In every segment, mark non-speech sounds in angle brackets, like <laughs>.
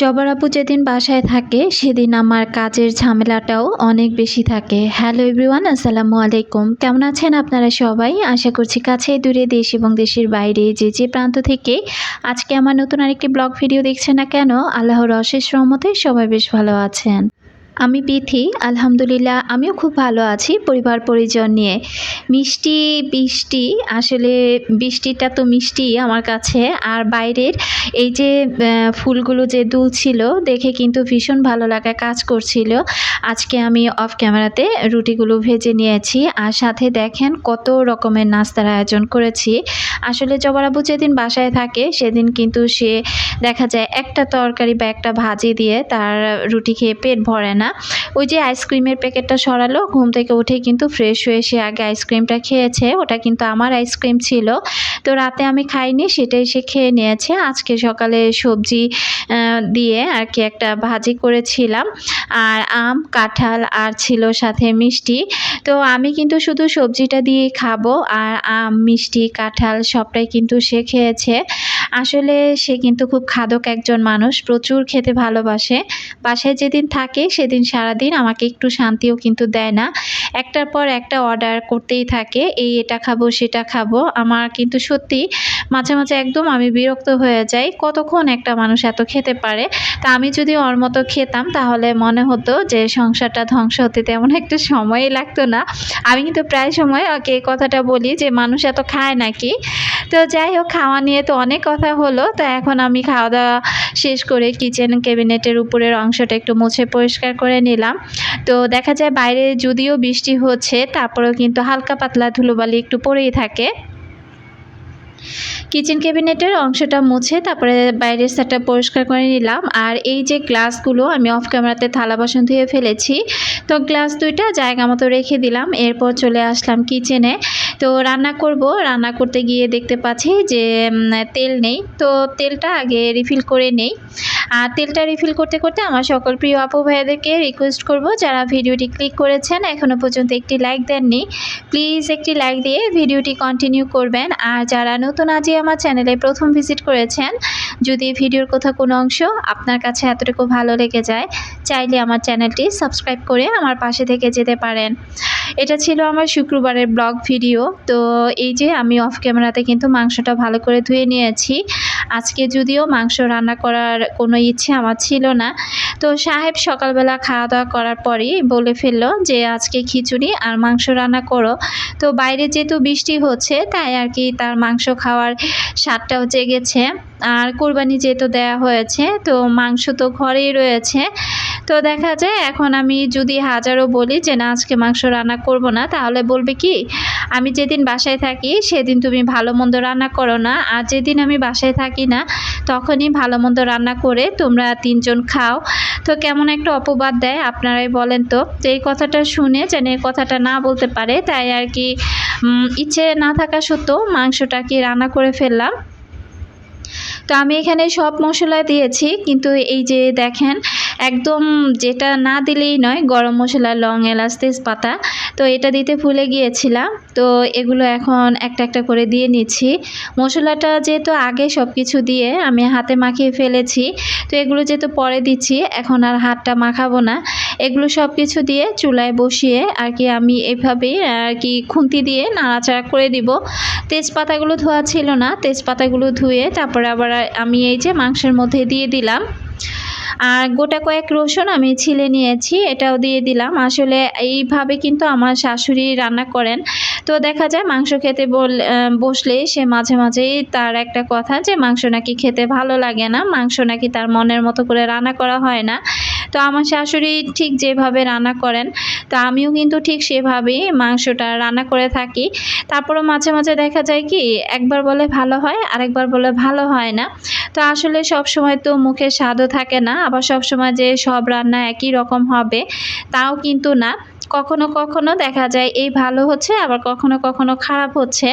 জবার আপু যেদিন বাসায় থাকে, সেদিন আমার কাজের ঝামেলাটাও অনেক বেশি থাকে। হ্যালো এভরিওয়ান আসসালামু আলাইকুম। কেমন আছেন আপনারা সবাই? আশা করছি কাছে দূরে দেশ এবং দেশের বাইরে যে যে প্রান্ত থেকে আজকে আমার নতুন আরেকটি ব্লগ ভিডিও দেখছে না কেন, আল্লাহর অশেষ রহমতে সবাই বেশ ভালো আছেন। আমি বিথি আলহামদুলিল্লাহ আমিও খুব ভালো আছি পরিবার পরিজন নিয়ে। মিষ্টি বৃষ্টি, আসলে বৃষ্টিটা তো মিষ্টি আমার কাছে। আর বাইরের এই যে ফুলগুলো যে দুলছিল, দেখে কিন্তু ভীষণ ভালো লাগা কাজ করছিল। আজকে আমি অফ ক্যামেরাতে রুটিগুলো ভেজে নিয়েছি। আর সাথে দেখেন কত রকমের নাস্তার আয়োজন করেছি। আসলে জবরাবু যেদিন বাসায় থাকে, সেদিন কিন্তু সে দেখা যায় একটা তরকারি বা একটা ভাজি দিয়ে তার রুটি খেয়ে পেট ভরে না। ওই যে আইসক্রিমের প্যাকেটটা সরালো, ঘুম থেকে উঠে কিন্তু ফ্রেশ হয়ে সে আগে আইসক্রিমটা খেয়েছে। ওটা কিন্তু আমার আইসক্রিম ছিল। তো রাতে আমি খাইনি, সেটাই সে খেয়ে নিয়েছে। আজকে সকালে সবজি দিয়ে আর কি একটা ভাজি করেছিলাম। আর আম, কাঁঠাল আর ছিল সাথে মিষ্টি। তো আমি কিন্তু শুধু সবজিটা দিয়ে খাব। আর আম, মিষ্টি, কাঁঠাল সবটাই কিন্তু সে খেয়েছে। আসলে সে কিন্তু খুব খাদক একজন মানুষ, প্রচুর খেতে ভালোবাসে। বাসায় যেদিন থাকে সেদিন সারাদিন আমাকে একটু শান্তিও কিন্তু দেয় না। একটার পর একটা অর্ডার করতেই থাকে, এই এটা খাব, সেটা খাব। আমার কিন্তু সত্যি মাঝে মাঝে একদম আমি বিরক্ত হয়ে যাই, কতক্ষণ একটা মানুষ এত খেতে পারে। তা আমি যদি ওর মতো খেতাম তাহলে মনে হতো যে সংসারটা ধ্বংস হতে তেমন একটা সময়ই লাগতো না। আমি কিন্তু প্রায় সময় ওকে কথাটা বলি যে, মানুষ এত খায় নাকি? তো যাই হোক, খাওয়া নিয়ে তো অনেক হলো, তো এখন আমি খাওয়া দাওয়া শেষ করে কিচেন ক্যাবিনেটের উপরের অংশটা একটু মুছে পরিষ্কার করে নিলাম। তো দেখা যায় বাইরে যদিও বৃষ্টি হচ্ছে, তারপরেও কিন্তু হালকা পাতলা ধুলোবালি একটু পড়েই থাকে। কিচেন ক্যাবিনেটের অংশটা মুছে তারপরে বাইরের সাইডটা পরিষ্কার করে নিলাম। আর এই যে গ্লাসগুলো আমি অফ ক্যামেরাতে থালা বাসন ধুয়ে ফেলেছি, তো গ্লাস দুইটা জায়গা মতো রেখে দিলাম। এরপর চলে আসলাম কিচেনে। তো রান্না করব। রান্না করতে গিয়ে দেখতে পাচ্ছি যে তেল নেই। তো তেলটা আগে রিফিল করে নেই। আর তেলটা রিফিল করতে করতে আমার সকল প্রিয় আপু ভাইয়াদেরকে রিকোয়েস্ট করব যারা ভিডিওটি ক্লিক করেছেন এখনও পর্যন্ত একটি লাইক দেননি। প্লিজ একটি লাইক দিয়ে ভিডিওটি কন্টিনিউ করবেন। আর যারা নতুন আজই আমার চ্যানেলে প্রথম ভিজিট করেছেন, যদি ভিডিওর কোথাও কোনো অংশ আপনার কাছে এতটুকু ভালো লেগে যায়, চাইলে আমার চ্যানেলটি সাবস্ক্রাইব করে আমার পাশে থেকে যেতে পারেন। এটা ছিল আমার শুক্রবারের ব্লগ ভিডিও তো এই যে আমি অফ ক্যামেরাতে কিন্তু মাংসটা ভালো করে ধুয়ে নিয়েছি। আজকে যদিও মাংস রান্না করার কোনো ইচ্ছে আমার ছিল না, তো সাহেব সকালবেলা খাওয়া দাওয়া করার পরই বলে ফেলল যে, আজকে খিচুড়ি আর মাংস রান্না করো। তো বাইরে যেহেতু বৃষ্টি হচ্ছে, তাই আর কি তার মাংস খাওয়ার স্বাদটাও জেগেছে আর কোরবানি যেহেতু দেয়া হয়েছে, তো মাংস তো ঘরেই রয়েছে। তো দেখা যায় এখন আমি যদি হাজারও বলি যে, না, আজকে মাংস রান্না করব না, তাহলে বলবে কি, আমি যেদিন বাসায় থাকি, সেদিন তুমি ভালো মন্দ রান্না করো না। আর যেদিন আমি বাসায় থাকি না, তখনই ভালো মন্দ রান্না করে তোমরা তিনজন খাও। তো কেমন একটা অপবাদ দেয় আপনারাই বলেন তো। তো এই কথাটা শুনে যেন এই কথাটা না বলতে পারে, তাই আর কি ইচ্ছে না থাকা সত্ত্বেও মাংসটা কি রান্না করে ফেললাম। তো আমি এখানে সব মশলা দিয়েছি কিন্তু এই যে দেখেন একদম যেটা না দিলেই নয়, গরম মশলা, লং, এলাচ, তেজপাতা। তো এটা দিতে ভুলে গিয়েছিলাম। তো এগুলো এখন একটা একটা করে দিয়ে নিচ্ছি। মশলাটা যেহেতু আগে সব কিছু দিয়ে আমি হাতে মাখিয়ে ফেলেছি, তো এগুলো যেহেতু পরে দিচ্ছি, এখন আর হাতটা মাখাবো না। এগুলো সব কিছু দিয়ে চুলায় বসিয়ে আর কি আমি এভাবেই আর কি খুন্তি দিয়ে নাড়াচাড়া করে দিব। তেজপাতাগুলো ধোয়া ছিল না, তেজপাতাগুলো ধুয়ে তারপরে আবার আমি এই যে মাংসের মধ্যে দিয়ে দিলাম। আর গোটা কয়েক রসুন আমি ছিলে নিয়েছি, এটাও দিয়ে দিলাম। আসলে এইভাবে কিন্তু আমার শাশুড়ি রান্না করেন। তো দেখা যায় মাংস খেতে বল বসলে সে মাঝে মাঝেই তার একটা কথা যে মাংস নাকি খেতে ভালো লাগে না, মাংস নাকি তার মনের মতো করে রান্না করা হয় না। তো আমার শাশুড়ি ঠিক যেভাবে রান্না করেন, তো আমিও কিন্তু ঠিক সেভাবেই মাংসটা রান্না করে থাকি। তারপরও মাঝে মাঝে দেখা যায় কি, একবার বলে ভালো হয়, আরেকবার বলে ভালো হয় না। তো আসলে সব সময় তো মুখে স্বাদও থাকে না, আবার সব সময় যে সব রান্না একই রকম হবে, তাও কিন্তু না। কখনো কখনো দেখা যায় এই ভালো হচ্ছে, আবার কখনো কখনো খারাপ হচ্ছে।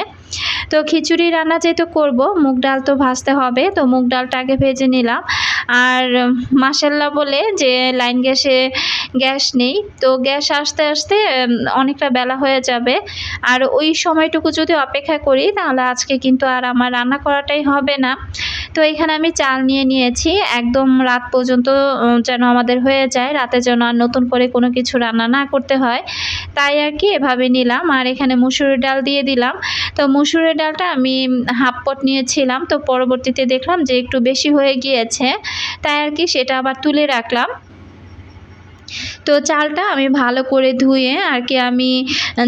তো খিচুড়ি রান্না যেহেতু করব, মুগ ডাল তো ভাজতে হবে, তো মুগ ডালটা আগে ভেজে নিলাম। আর মাসাল্লাহ বলে যে, লাইন গ্যাসে গ্যাস নেই। তো গ্যাস আসতে আসতে অনেকটা বেলা হয়ে যাবে। আর ওই সময়টুকু যদি অপেক্ষা করি, তাহলে আজকে কিন্তু আর আমার রান্না করাটাই হবে না। তো এখানে আমি চাল নিয়ে নিয়েছি। একদম রাত পর্যন্ত যেন আমাদের হয়ে যায়। রাতে যেন আর নতুন করে কোনো কিছু রান্না না করতে হয়। তাই আর কি এভাবে নিলাম। আর এখানে মুসুরির ডাল দিয়ে দিলাম। তো মুসুরির ডালটা আমি হাফ পট নিয়েছিলাম। তো পরবর্তীতে দেখলাম যে একটু বেশি হয়ে গিয়েছে। তাই আর কি সেটা আবার তুলে রাখলাম। তো চালটা আমি ভালো করে ধুয়ে আর কি আমি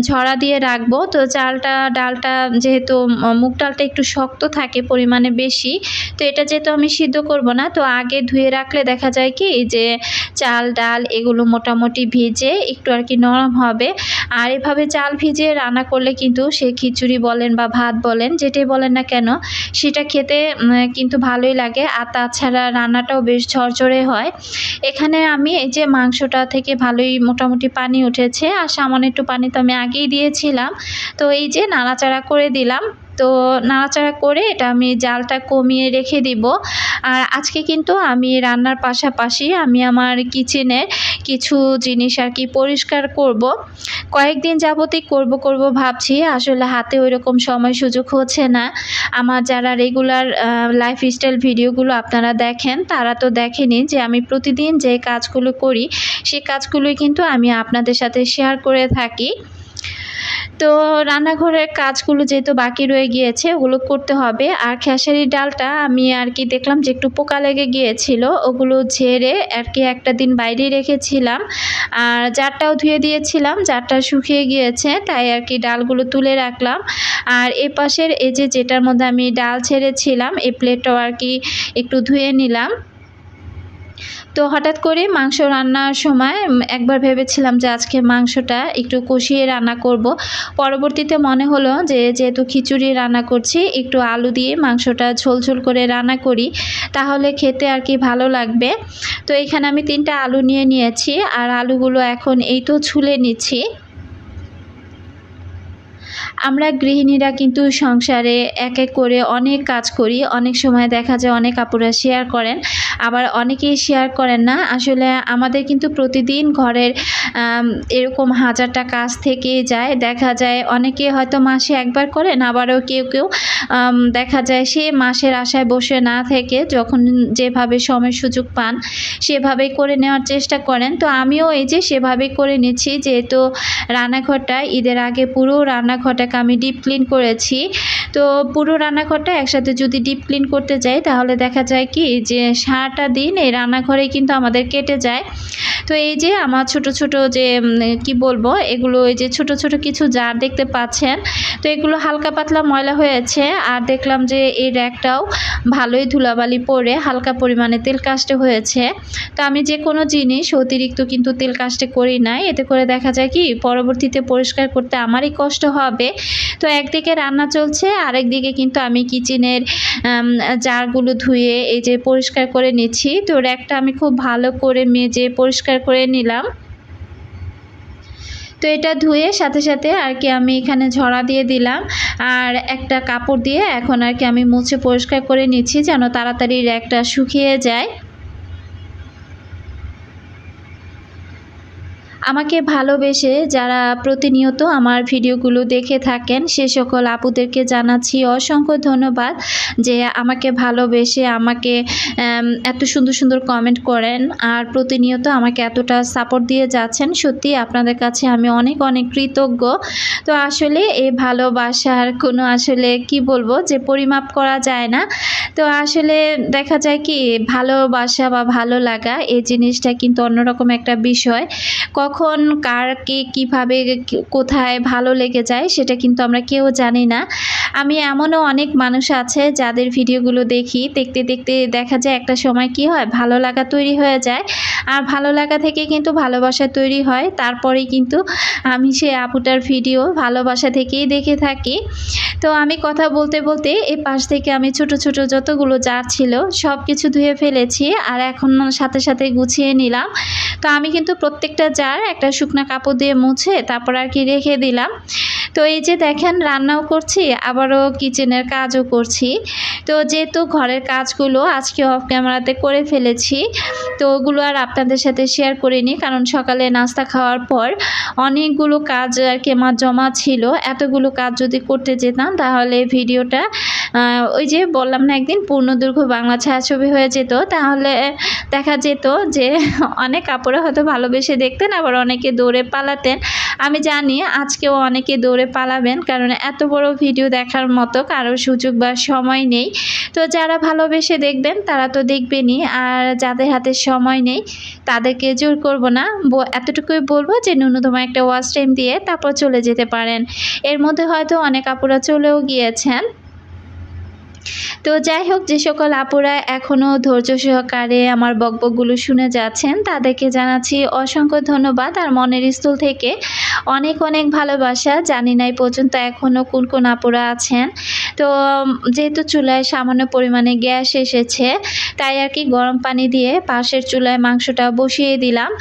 ঝরা দিয়ে রাখব। তো চালটা, ডালটা যেহেতু মুগ ডালটা একটু শক্ত থাকে পরিমাণে বেশি, তো এটা যেহেতু আমি সিদ্ধ করব না, তো আগে ধুয়ে রাখলে দেখা যায় কি যে চাল, ডাল এগুলো মোটামুটি ভিজে একটু আর কি নরম হবে। আর এভাবে চাল ভিজিয়ে রান্না করলে কিন্তু সে খিচুড়ি বলেন বা ভাত বলেন, যেটাই বলেন না কেন, সেটা খেতে কিন্তু ভালোই লাগে। আর তাছাড়া রান্নাটাও বেশ ঝরঝরে হয়। এখানে আমি এই যে মাংসটা থেকে ভালোই মোটামুটি পানি উঠেছে। আর সামান্য একটু পানি তো আমি আগেই দিয়েছিলাম। তো এই যে নাড়াচাড়া করে দিলাম। তো নাড়াচাড়া করে এটা আমি জালটা কমিয়ে রেখে দিব। আর আজকে কিন্তু আমি রান্নার পাশাপাশি আমি আমার কিচেনের কিছু জিনিস আর কি পরিষ্কার করব। কয়েকদিন যাবতই করব করব ভাবছি, আসলে হাতে ওই রকম সময় সুযোগ হচ্ছে না। আমার যারা রেগুলার লাইফস্টাইল ভিডিওগুলো আপনারা দেখেন, তারা তো দেখেনি যে আমি প্রতিদিন যে কাজগুলো করি, সে কাজগুলোই কিন্তু আমি আপনাদের সাথে শেয়ার করে থাকি। তো রান্নাঘরের কাজগুলো যেহেতু বাকি রয়ে গিয়েছে, ওগুলো করতে হবে। আর খেসারি ডালটা আমি আর কি দেখলাম যে একটু পোকা লেগে গিয়েছিল, ওগুলো ঝেড়ে আর কি একটা দিন বাইরে রেখেছিলাম। আর জারটাও ধুয়ে দিয়েছিলাম, জারটা শুকিয়ে গিয়েছে, তাই আর কি ডালগুলো তুলে রাখলাম। আর এ পাশের এই যে যেটার মধ্যে আমি ডাল ছেড়েছিলাম এই প্লেটটাও আর কি একটু ধুয়ে নিলাম। তো হঠাৎ করে মাংস রান্নার সময় একবার ভেবেছিলাম যে আজকে মাংসটা একটু কষিয়ে রান্না করব। পরবর্তীতে মনে হলো যে যেহেতু খিচুড়ি রান্না করছি, একটু আলু দিয়ে মাংসটা ঝোল ঝোল করে রান্না করি, তাহলে খেতে আর কি ভালো লাগবে। তো এখানে আমি তিনটা আলু নিয়ে নিয়েছি, আর আলুগুলো এখন এই তো ছুলে নিচ্ছি। আমরা গৃহিণীরা কিন্তু সংসারে এক এক করে অনেক কাজ করি। অনেক সময় দেখা যায় অনেক আপুরা শেয়ার করেন, আবার অনেকেই শেয়ার করেন না। আসলে আমাদের কিন্তু প্রতিদিন ঘরের এরকম হাজারটা কাজ থেকে যায়। দেখা যায় অনেকে হয়তো মাসে একবার করেন, আবারও কেউ কেউ দেখা যায় সে মাসের আশায় বসে না থেকে যখন যেভাবে সময় সুযোগ পান, সেভাবে করে নেওয়ার চেষ্টা করেন। তো আমিও এই যে সেভাবেই করে নিচ্ছি, যেহেতু রান্নাঘরটা ঈদের আগে পুরো রান্নাঘরটাকে আমি ডিপ ক্লিন করেছি। তো পুরো রান্নাঘরটা একসাথে যদি ডিপ ক্লিন করতে যাই, তাহলে দেখা যায় কি যে সারাটা দিন এই রান্নাঘরে কিন্তু আমাদের কেটে যায়। তো এই যে আমার ছোট ছোট যে কি বলব, এগুলো এই যে ছোট ছোট কিছু জার দেখতে পাচ্ছেন, তো এগুলো হালকা পাতলা ময়লা হয়েছে। আর দেখলাম যে এই র্যাকটাও ভালোই ধুলাবালি পরে হালকা পরিমাণে তেল কাস্টে হয়েছে। তো আমি যে কোনো জিনিস অতিরিক্ত কিন্তু তেল কাস্টে করি নাই। এতে করে দেখা যায় কি, পরবর্তীতে পরিষ্কার করতে আমারই কষ্ট হবে। তো একদিকে রান্না চলছে আরেকদিকে কিন্তু আমি কিচেনের জারগুলো ধুয়ে এই যে পরিষ্কার করে নিচ্ছি। তো র্যাকটা আমি খুব ভালো করে মেজে পরিষ্কার করে নিলাম। তো এটা ধুয়ে সাথে সাথে আর কি আমি এখানে ঝরা দিয়ে দিলাম। আর একটা কাপড় দিয়ে এখন আর কি আমি মুছে পরিষ্কার করে নিচ্ছি যেন তাড়াতাড়ি র্যাকটা শুকিয়ে যায়। আমাকে ভালোবেসে যারা প্রতিনিয়ত আমার ভিডিওগুলো দেখে থাকেন, সে সকল আপুদেরকে জানাচ্ছি অসংখ্য ধন্যবাদ যে আমাকে ভালোবেসে আমাকে এত সুন্দর সুন্দর কমেন্ট করেন আর প্রতিনিয়ত আমাকে এতটা সাপোর্ট দিয়ে যাচ্ছেন। সত্যি আপনাদের কাছে আমি অনেক অনেক কৃতজ্ঞ। তো আসলে এই ভালোবাসার কোনো আসলে কি বলব যে পরিমাপ করা যায় না। তো আসলে দেখা যায় কি ভালোবাসা বা ভালো লাগা এই জিনিসটা কিন্তু অন্যরকম একটা বিষয়। কখন কারকে কীভাবে কীভাবে কোথায় ভালো লেগে যায় সেটা কিন্তু আমরা কেউ জানি না। আমি এমনও অনেক মানুষ আছে যাদের ভিডিওগুলো দেখি, দেখতে দেখতে দেখা যায় একটা সময় কি হয়, ভালো লাগা তৈরি হয়ে যায়। আর ভালো লাগা থেকে কিন্তু ভালোবাসা তৈরি হয়। তারপরেই কিন্তু আমি সেই আপুটার ভিডিও ভালোবাসা থেকেই দেখে থাকি। তো আমি কথা বলতে বলতে এই পাশ থেকে আমি ছোট ছোট যতগুলো জার ছিল সব কিছু ধুয়ে ফেলেছি আর এখন সাথে সাথে গুছিয়ে নিলাম। তো আমি কিন্তু প্রত্যেকটা জার একটা শুকনা কাপড় দিয়ে মুছে তারপর আর কি রেখে দিলাম। তো এই যে দেখেন, রান্নাও করছি আবারও কিচেনের কাজও করছি। তো যেহেতু ঘরের কাজগুলো আজকে অফ ক্যামেরাতে করে ফেলেছি, তো ওগুলো আর আপনাদের সাথে শেয়ার করিনি কারণ সকালে নাস্তা খাওয়ার পর অনেকগুলো কাজ আর কি আমার জমা ছিল। এতগুলো কাজ যদি করতে যেতাম তাহলে ভিডিওটা ওই যে বললাম না একদিন পূর্ণদৈর্ঘ্য বাংলা ছায়াছবি হয়ে যেত, তাহলে দেখা যেত যে <laughs> অনেক কাপড়ে হয়তো ভালোবেসে দেখতেন, আবার অনেকে দৌড়ে পালাতেন। আমি জানি আজকেও অনেকে দৌড়ে পালাবেন, কারণ এত বড় ভিডিও দেখার মতো কারও সুযোগ বা সময় নেই। তো যারা ভালোবেসে দেখবেন, তারা তো দেখবেনই, আর যাদের হাতে সময় নেই, তাদেরকে জোর করব না। এতটুকুই বলব যে, ন্যূনতম একটা ওয়াচ টাইম দিয়ে তারপর চলে যেতে পারেন। এর মধ্যে হয়তো অনেক আপুরা চলেও গিয়েছেন। তো যাই হোক, যে সকল আপুরা এখনও ধৈর্য সহকারে আমার বকবকগুলো শুনে যাচ্ছেন, তাদেরকে জানাচ্ছি অসংখ্য ধন্যবাদ। আর মনের স্থল থেকে অনেক অনেক ভালোবাসা। জানি নাই পর্যন্ত এখনও কোন কোন আপুরা আছেন। তো যেহেতু চুলায় সামান্য পরিমাণে গ্যাস এসেছে, তাই আর কি গরম পানি দিয়ে পাশের চুলায় মাংসটা বসিয়ে দিলাম।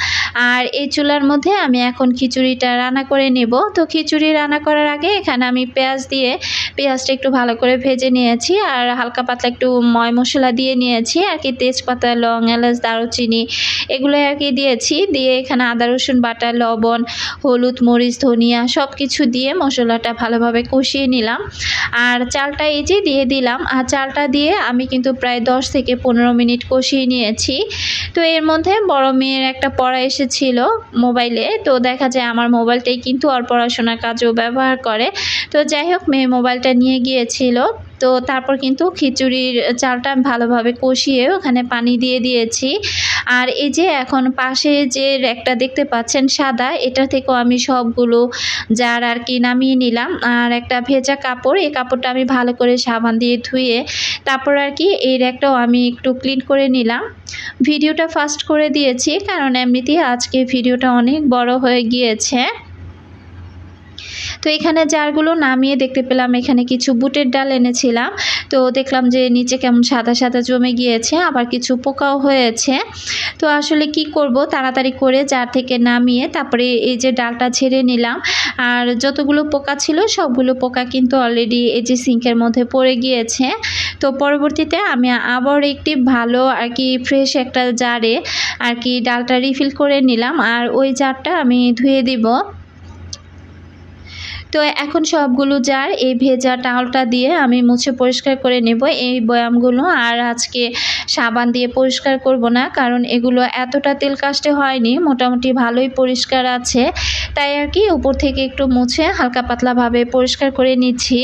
আর এই চুলার মধ্যে আমি এখন খিচুড়িটা রান্না করে নেব। তো খিচুড়ি রান্না করার আগে এখানে আমি পেঁয়াজ দিয়ে, পেঁয়াজটা একটু ভালো করে ভেজে নিয়েছি। আর হালকা পাতলা একটু ময় মশলা দিয়ে নিয়েছি, আর কি তেজপাতা, লং, এলাচ, দারুচিনি এগুলো আর কি দিয়েছি। দিয়ে এখানে আদা, রসুন, বাটা, লবণ, হলুদ, মরিচ, ধনিয়া সব কিছু দিয়ে মশলাটা ভালোভাবে কষিয়ে নিলাম। আর চালটা এই যে দিয়ে দিলাম, আর চালটা দিয়ে আমি কিন্তু প্রায় দশ থেকে পনেরো মিনিট কষিয়ে নিয়েছি। তো এর মধ্যে বড় মেয়ের একটা পড়া এসেছিল মোবাইলে, তো দেখা যায় আমার মোবাইলটাই কিন্তু আর পড়াশোনার কাজেও ব্যবহার করে। তো যাই হোক, মেয়ে মোবাইলটা নিয়ে গিয়েছিল। তো তারপর কিন্তু খিচুড়ির চালটা ভালোভাবে কষিয়ে ওখানে পানি দিয়ে দিয়েছি। আর এই যে এখন পাশে যে একটা দেখতে পাচ্ছেন সাদা, এটা থেকেও আমি সবগুলো জার আর কি নামিয়ে নিলাম। আর একটা ভেজা কাপড়, এই কাপড়টা আমি ভালো করে সাবান দিয়ে ধুয়ে তারপর আর কি এই র্যাকটাও আমি একটু ক্লিন করে নিলাম। ভিডিওটা ফাস্ট করে দিয়েছি, কারণ এমনিতেই আজকে ভিডিওটা অনেক বড় হয়ে গিয়েছে। তো এখানে জারগুলো নামিয়ে দেখতে পেলাম, এখানে কিছু বুটের ডাল এনেছিলাম। তো দেখলাম যে নিচে কেমন সাদা সাদা জমে গিয়েছে, আবার কিছু পোকাও হয়েছে। তো আসলে কি করব, তাড়াতাড়ি করে জার থেকে নামিয়ে তারপরে এই যে ডালটা ছেড়ে নিলাম। আর যতগুলো পোকা ছিল, সবগুলো পোকা কিন্তু অলরেডি এই যে সিঙ্কের মধ্যে পড়ে গিয়েছে। তো পরবর্তীতে আমি আবার একটি ভালো আর কি ফ্রেশ একটা জারে আর কি ডালটা রিফিল করে নিলাম। আর ওই জারটা আমি ধুয়ে দিব। তো এখন সবগুলো জার, এই ভেজা টাওয়ালটা দিয়ে আমি মুছে পরিষ্কার করে নেব এই বয়ামগুলো। আর আজকে সাবান দিয়ে পরিষ্কার করব না, কারণ এগুলো এতটা তেল কাস্টে হয়নি, মোটামুটি ভালোই পরিষ্কার আছে। তাই আর কি, উপর থেকে একটু মুছে হালকা পাতলাভাবে পরিষ্কার করে নিচ্ছি।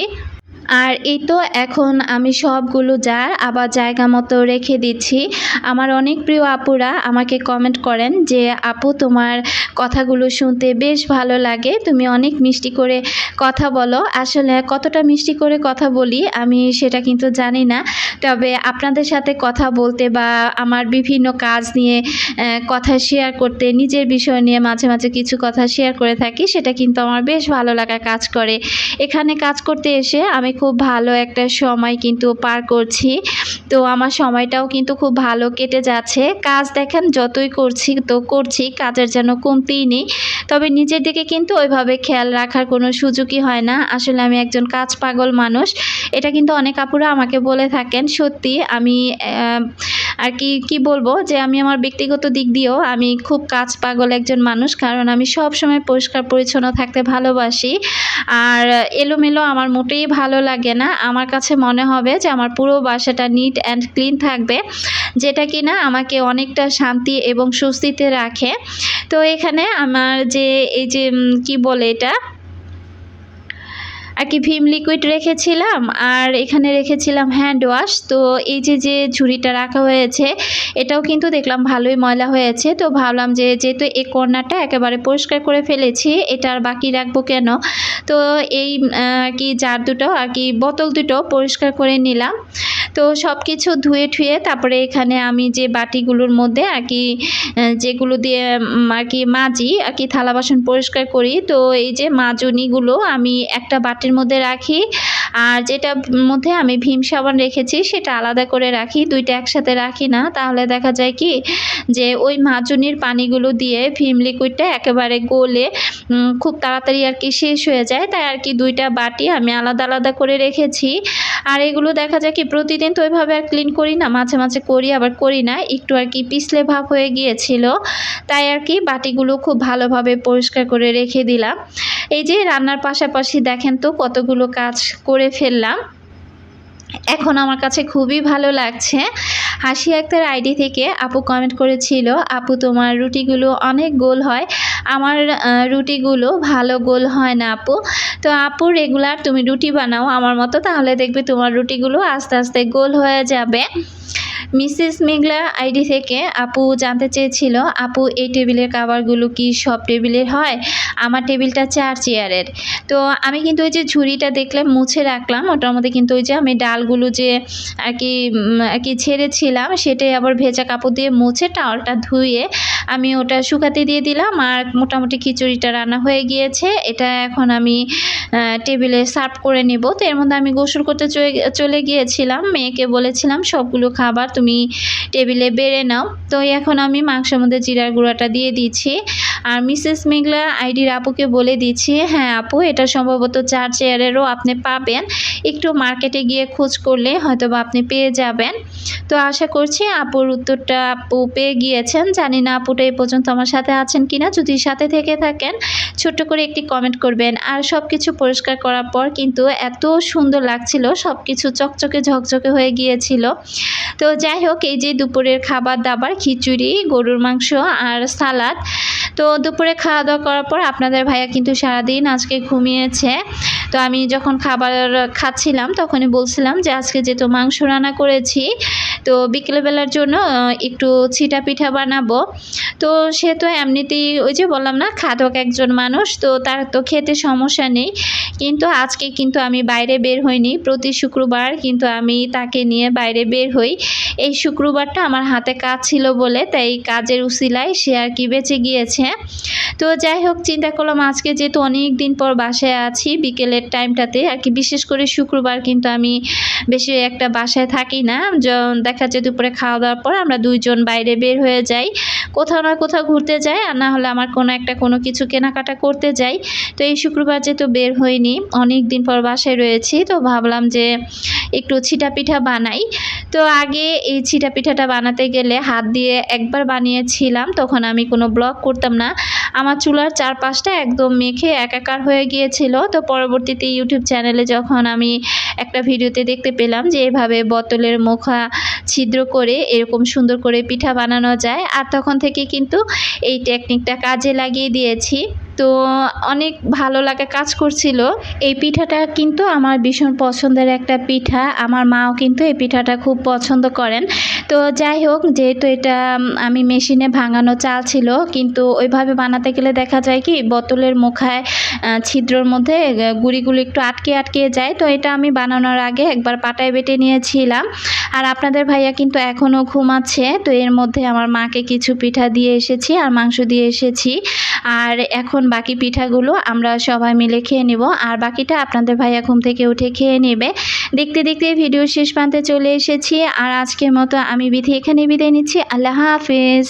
আর এই তো এখন আমি সবগুলো জার আবার জায়গা মতো রেখে দিচ্ছি। আমার অনেক প্রিয় আপুরা আমাকে কমেন্ট করেন যে, আপু, তোমার কথাগুলো শুনতে বেশ ভালো লাগে। তুমি অনেক মিষ্টি করে কথা বলো। আসলে কতটা মিষ্টি করে কথা বলি আমি সেটা কিন্তু জানি না। তবে আপনাদের সাথে কথা বলতে বা আমার বিভিন্ন কাজ নিয়ে কথা শেয়ার করতে, নিজের বিষয় নিয়ে মাঝে মাঝে কিছু কথা শেয়ার করে থাকি, সেটা কিন্তু আমার বেশ ভালো লাগা কাজ করে। এখানে কাজ করতে এসে আমি খুব ভালো একটা সময় কিন্তু পার করছি। তো আমার সময়টাও কিন্তু খুব ভালো কেটে যাচ্ছে। কাজ দেখেন যতই করছি তো করছি, কাজের যেন কমতেই নেই। তবে নিজের দিকে কিন্তু ওইভাবে খেয়াল রাখার কোনো সুযোগই হয় না। আসলে আমি একজন কাজ পাগল মানুষ। এটা কিন্তু অনেক আপুরা আমাকে বলে থাকেন, সত্যি আমি আর কি কি বলব যে আমি আমার ব্যক্তিগত দিক দিয়েও আমি খুব কাজ পাগল একজন মানুষ। কারণ আমি সব সময় পরিষ্কার পরিচ্ছন্ন থাকতে ভালোবাসি। আর এলোমেলো আমার মোটেই ভালো লাগে না। আমার কাছে মনে হবে যে আমার পুরো বাসাটা নিট অ্যান্ড ক্লিন থাকবে, যেটা কি না আমাকে অনেকটা শান্তি এবং স্বস্তিতে রাখে। তো এখানে আমার যে, এই যে কি বলে এটা? আর কি ভিম লিকুইড রেখেছিলাম, আর এখানে রেখেছিলাম হ্যান্ড ওয়াশ তো এই যে যে ঝুড়িটা রাখা হয়েছে, এটাও কিন্তু দেখলাম ভালোই ময়লা হয়েছে। তো ভাবলাম যে, যেহেতু এই কর্নারটা একেবারে পরিষ্কার করে ফেলেছি, এটা আর বাকি রাখব কেন? তো এই কি জার দুটো আর কি বোতল দুটো পরিষ্কার করে নিলাম। তো সব কিছু ধুয়ে ঠুয়ে তারপরে এখানে আমি যে বাটিগুলোর মধ্যে আর কি যেগুলো দিয়ে আর কি মাজি, আর কি থালা বাসন পরিষ্কার করি। তো এই যে মাজুনিগুলো আমি একটা বাটির মধ্যে রাখি। আর যেটা মধ্যে আমি ভীম সাবান রেখেছি, সেটা আলাদা করে রাখি, দুইটা একসাথে রাখি না। তাহলে দেখা যায় কি যে ওই মাজুনির পানিগুলো দিয়ে ভীম লিকুইডটা একেবারে গলে খুব তাড়াতাড়ি আর কি শেষ হয়ে যায়। তাই আর কি দুইটা বাটি আমি আলাদা আলাদা করে রেখেছি। আর এগুলো দেখা যায় কি প্রতিদিন তো ওইভাবে আর ক্লিন করি না, মাঝে মাঝে করি, আবার করি না। একটু আর কি পিছলে ভাব হয়ে গিয়েছিল। তাই আর কি বাটিগুলো খুব ভালোভাবে পরিষ্কার করে রেখে দিলাম। এই যে রান্নার পাশাপাশি দেখেন তো কতগুলো কাজ করে ফেললাম। এখন আমার কাছে খুবই ভালো লাগছে। হাসি আক্তার আইডি থেকে আপু কমেন্ট করেছিল, আপু, তোমার রুটিগুলো অনেক গোল হয়। আমার রুটিগুলো ভালো গোল হয় না, আপু। তো আপু রেগুলার তুমি রুটি বানাও আমার মতো, তাহলে দেখবে তোমার রুটিগুলো আস্তে আস্তে গোল হয়ে যাবে। মিসেস মেঘলা আইডি থেকে আপু জানতে চেয়েছিল, আপু, এই টেবিলের কাভারগুলো কি সব টেবিলের হয়? আমার টেবিলটা চার চেয়ারের। তো আমি কিন্তু ওই যে ঝুড়িটা দেখলে মুছে রাখলাম। ওটার মধ্যে কিন্তু ওই যে আমি ডালগুলো যে আর কি আর কি ছেড়েছিলাম, সেটাই আবার ভেজা কাপড় দিয়ে মুছে টাওয়ালটা ধুয়ে আমি ওটা শুকাতে দিয়ে দিলাম। আর মোটামুটি খিচুড়িটা রান্না হয়ে গিয়েছে। এটা এখন আমি টেবিলে সার্ভ করে নেব। তো এর মধ্যে আমি গোসল করতে চলে গিয়েছিলাম। মেয়েকে বলেছিলাম, সবগুলো খাবার তুমি টেবিলে বেড়ে নাও। তো এখন আমি মাংসের মধ্যে জিরার গুঁড়াটা দিয়ে দিচ্ছি। আর মিসেস মেঘলা আইডির আপুকে বলে দিচ্ছি হ্যাঁ আপু, এটা সম্ভবত চার চেয়ারেরও আপনি পাবেন। একটু মার্কেটে গিয়ে খোঁজ করলে হয়তো বা আপনি পেয়ে যাবেন। তো আশা করছি আপুর উত্তরটা আপু পেয়ে গিয়েছেন। জানি না আপুটা এই পর্যন্ত আমার সাথে আছেন কিনা। যদি সাথে থেকে থাকেন, ছোট্ট করে একটি কমেন্ট করবেন। আর সব কিছু পরিষ্কার করার পর কিন্তু এত সুন্দর লাগছিল সব কিছু চকচকে ঝকঝকে হয়ে গিয়েছিল। তো যাই হোক, এই যে দুপুরের খাবার দাবার, খিচুড়ি, গরুর মাংস আর সালাদ। তো দুপুরে খাওয়া দাওয়া করার পর আপনাদের ভাইয়া কিন্তু সারাদিন আজকে ঘুমিয়েছে। তো আমি যখন খাবার খাচ্ছিলাম, তখনই বলছিলাম যে আজকে যেহেতু মাংস রান্না করেছি, তো বিকেলবেলার জন্য একটু ছিটা পিঠা বানাবো। তো সে তো এমনিতেই ওই যে বললাম না, খাদক একজন মানুষ, তো তার তো খেতে সমস্যা নেই। কিন্তু আজকে কিন্তু আমি বাইরে বের হইনি। প্রতি শুক্রবার কিন্তু আমি তাকে নিয়ে বাইরে বের হই। এই শুক্রবারটা আমার হাতে কাজ ছিল বলে তাই কাজের উসিলায় সে আর কি বেঁচে গিয়েছে। তো যাই হোক, চিন্তা করলাম আজকে যেহেতু অনেক দিন পর বাসায় আছি, বিকেলের টাইমটাতে আর কি, বিশেষ করে শুক্রবার কিন্তু আমি বেশি একটা বাসায় থাকি না। দেখা যায় দুপুরে খাওয়া দাওয়ার পর আমরা দুইজন বাইরে বের হয়ে যাই। কোথাও না কোথাও ঘুরতে যাই আর না হলে আমার কোনো একটা কোনো কিছু কেনাকাটা করতে যাই। তো এই শুক্রবার যেহেতু বের হইনি অনেক দিন পর বাসায় রয়েছি, তো ভাবলাম যে একটু ছিটা পিঠা বানাই। তো আগে এই ছিটা পিঠাটা বানাতে গেলে হাত দিয়ে একবার বানিয়েছিলাম, তখন আমি কোনো ব্লগ করতাম না। আমার চুলার চারপাশটা একদম মেখে একাকার হয়ে গিয়েছিল। তো পরবর্তীতে ইউটিউব চ্যানেলে যখন আমি একটা ভিডিওতে দেখতে পেলাম যে এভাবে বোতলের মুখা ছিদ্র করে এরকম সুন্দর করে পিঠা বানানো যায়, আর তখন থেকে কিন্তু এই টেকনিকটা কাজে লাগিয়ে দিয়েছি। তো অনেক ভালো লাগা কাজ করছিল। এই পিঠাটা কিন্তু আমার ভীষণ পছন্দের একটা পিঠা। আমার মাও কিন্তু এই পিঠাটা খুব পছন্দ করেন। তো যাই হোক, যেহেতু এটা আমি মেশিনে ভাঙানো চাল ছিল, কিন্তু ওইভাবে বানাতে গেলে দেখা যায় কি, বোতলের মুখায় ছিদ্রর মধ্যে গুঁড়িগুলো একটু আটকে আটকে যায়। তো এটা আমি বানানোর আগে একবার পাটায় বেটে নিয়েছিলাম। আর আপনাদের ভাইয়া কিন্তু এখনও ঘুমাচ্ছে, তো এর মধ্যে আমার মাকে কিছু পিঠা দিয়ে এসেছি আর মাংস দিয়ে এসেছি। আর এখন বাকি পিঠাগুলো আমরা সবাই মিলে খেয়ে নেব। আর বাকিটা আপনাদের ভাইয়া ঘুম থেকে উঠে খেয়ে নেবে। দেখতে দেখতে ভিডিও শেষ প্রান্তে চলে এসেছি। আর আজকের মতো আমি বিধি এখানে বিদায় নিচ্ছি। আল্লাহ হাফেজ।